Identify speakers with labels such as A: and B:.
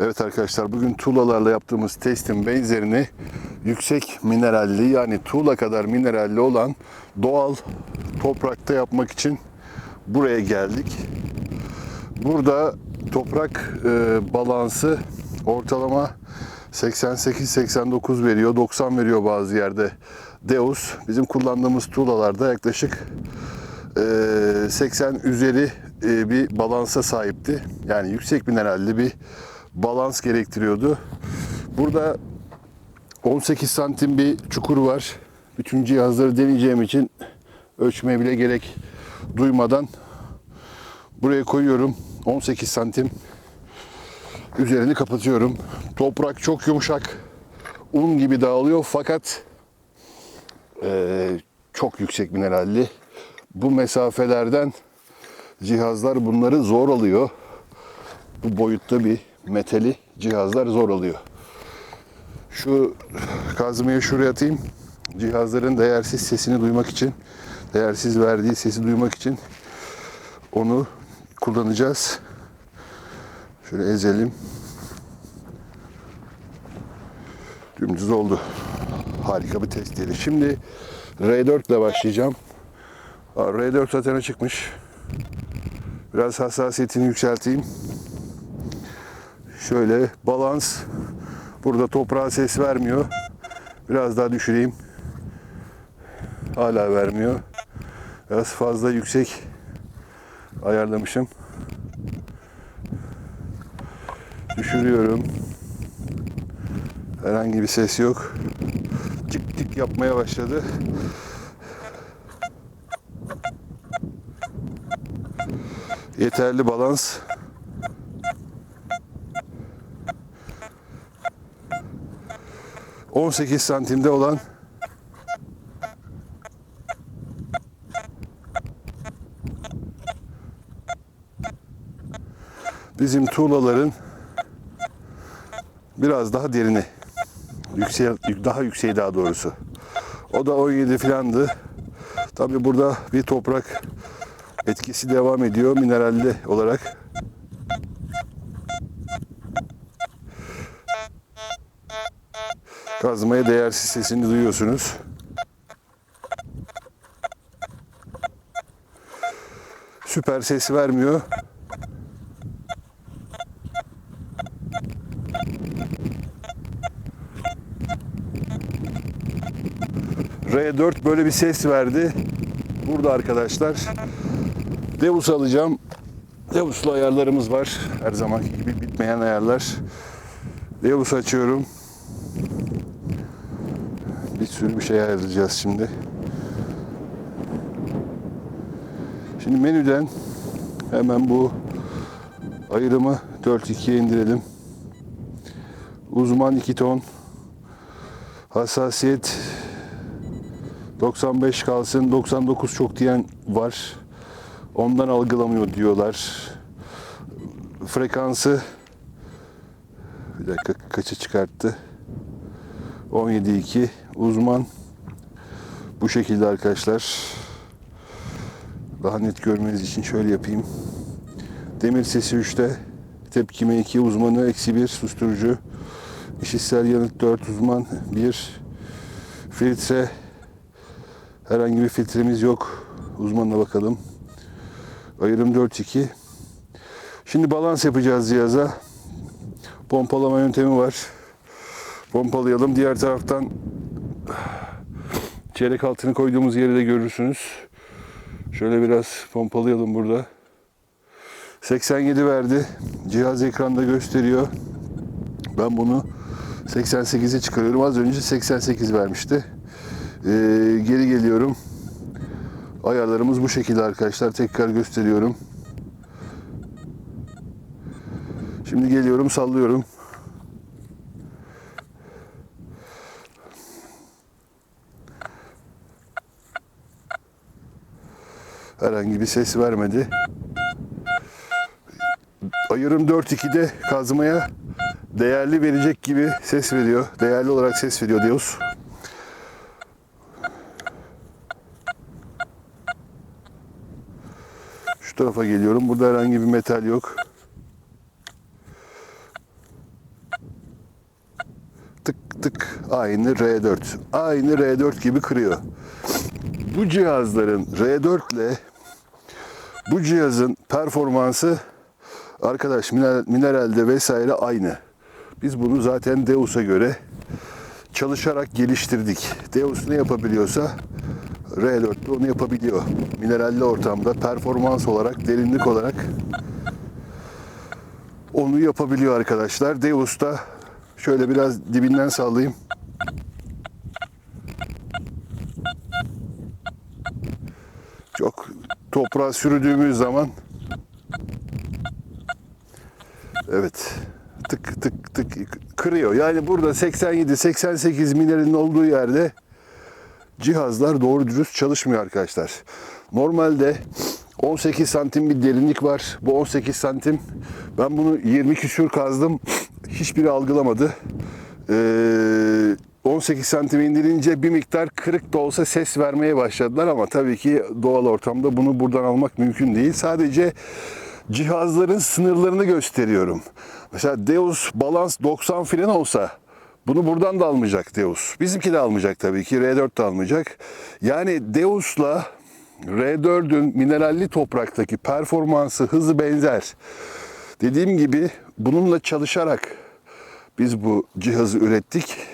A: Evet arkadaşlar bugün tuğlalarla yaptığımız testin benzerini yüksek mineralli yani tuğla kadar mineralli olan doğal toprakta yapmak için buraya geldik. Burada toprak e, balansı ortalama 88-89 veriyor, 90 veriyor bazı yerde Deus. Bizim kullandığımız tuğlalarda yaklaşık e, 80 üzeri e, bir balansa sahipti. Yani yüksek mineralli bir balans gerektiriyordu. Burada 18 santim bir çukur var. Bütün cihazları deneyeceğim için ölçmeye bile gerek duymadan buraya koyuyorum. 18 santim üzerini kapatıyorum. Toprak çok yumuşak. Un gibi dağılıyor fakat eee, çok yüksek mineralli. Bu mesafelerden cihazlar bunları zor alıyor. Bu boyutta bir metali cihazlar zor alıyor. Şu kazmayı şuraya atayım. Cihazların değersiz sesini duymak için, değersiz verdiği sesi duymak için onu kullanacağız. Şöyle ezelim. Dümdüz oldu. Harika bir test yeri. Şimdi R4 ile başlayacağım. Aa, R4 zaten çıkmış. Biraz hassasiyetini yükselteyim. Şöyle balans. Burada toprağa ses vermiyor. Biraz daha düşüreyim. Hala vermiyor. Biraz fazla yüksek ayarlamışım. Düşürüyorum. Herhangi bir ses yok. Cık cık yapmaya başladı. Yeterli balans. ...18 santimde olan... ...bizim tuğlaların... ...biraz daha derini... ...yüksel, daha yükseği daha doğrusu. O da 17 filandı. Tabi burada bir toprak etkisi devam ediyor mineralli olarak. Kazmaya değersiz sesini duyuyorsunuz. Süper ses vermiyor. R4 böyle bir ses verdi. Burada arkadaşlar. Devus alacağım. Devus'lu ayarlarımız var. Her zamanki gibi bitmeyen ayarlar. Devus açıyorum. Sürü bir şey ayarlayacağız şimdi. Şimdi menüden hemen bu ayırımı 4-2'ye indirelim. Uzman 2 ton. Hassasiyet 95 kalsın, 99 çok diyen var. Ondan algılamıyor diyorlar. Frekansı bir dakika kaça çıkarttı? 17.2 uzman bu şekilde arkadaşlar. Daha net görmeniz için şöyle yapayım. Demir sesi 3'te. Tepkime 2 uzmanı eksi 1 susturucu. İşitsel yanıt 4 uzman 1 filtre herhangi bir filtremiz yok. Uzmanına bakalım. Ayırım 4-2. Şimdi balans yapacağız cihaza. Pompalama yöntemi var. Pompalayalım. Diğer taraftan çeyrek altını koyduğumuz yeri de görürsünüz. Şöyle biraz pompalayalım burada. 87 verdi. Cihaz ekranda gösteriyor. Ben bunu 88'e çıkarıyorum. Az önce 88 vermişti. Ee, geri geliyorum. Ayarlarımız bu şekilde arkadaşlar. Tekrar gösteriyorum. Şimdi geliyorum sallıyorum. Herhangi bir ses vermedi. Ayırım 4-2'de kazmaya değerli verecek gibi ses veriyor. Değerli olarak ses veriyor diyoruz. Şu tarafa geliyorum. Burada herhangi bir metal yok. tık tık aynı R4. Aynı R4 gibi kırıyor. Bu cihazların R4 ile bu cihazın performansı arkadaş mineral, mineralde vesaire aynı. Biz bunu zaten Deus'a göre çalışarak geliştirdik. Deus ne yapabiliyorsa R4 de onu yapabiliyor. Mineralli ortamda performans olarak, derinlik olarak onu yapabiliyor arkadaşlar. Deus da şöyle biraz dibinden sallayayım. Çok toprağa sürdüğümüz zaman evet tık tık tık kırıyor. Yani burada 87-88 mineralin olduğu yerde cihazlar doğru dürüst çalışmıyor arkadaşlar. Normalde 18 santim bir derinlik var. Bu 18 santim. Ben bunu 20 küsür kazdım. Hiçbiri algılamadı. Ee, 18 santim indirince bir miktar kırık da olsa ses vermeye başladılar ama tabii ki doğal ortamda bunu buradan almak mümkün değil. Sadece cihazların sınırlarını gösteriyorum. Mesela Deus Balance 90 falan olsa bunu buradan da almayacak Deus. Bizimki de almayacak tabii ki. R4 de almayacak. Yani Deus'la R4'ün mineralli topraktaki performansı, hızı benzer. Dediğim gibi bununla çalışarak biz bu cihazı ürettik